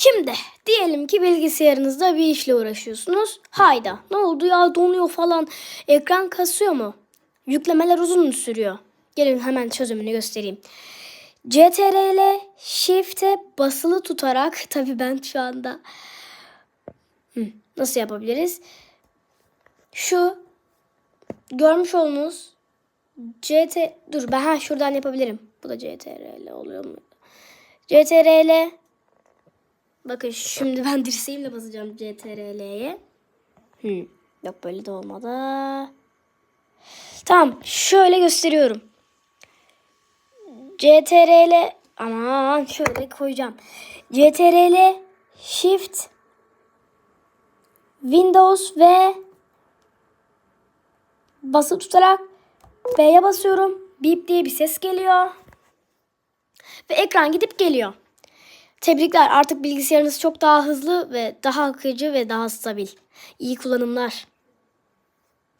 Şimdi diyelim ki bilgisayarınızda bir işle uğraşıyorsunuz. Hayda ne oldu ya donuyor falan. Ekran kasıyor mu? Yüklemeler uzun mu sürüyor? Gelin hemen çözümünü göstereyim. CTRL Shift'e basılı tutarak tabii ben şu anda Hı, nasıl yapabiliriz? Şu görmüş olduğunuz CT dur ben ha şuradan yapabilirim. Bu da CTRL oluyor mu? CTRL Bakın şimdi ben dirseğimle basacağım CTRL'ye. Hmm. Yok böyle de olmadı. Tamam şöyle gösteriyorum. CTRL aman şöyle koyacağım. CTRL Shift Windows ve basılı tutarak B'ye basıyorum. Bip diye bir ses geliyor. Ve ekran gidip geliyor. Tebrikler artık bilgisayarınız çok daha hızlı ve daha akıcı ve daha stabil. İyi kullanımlar.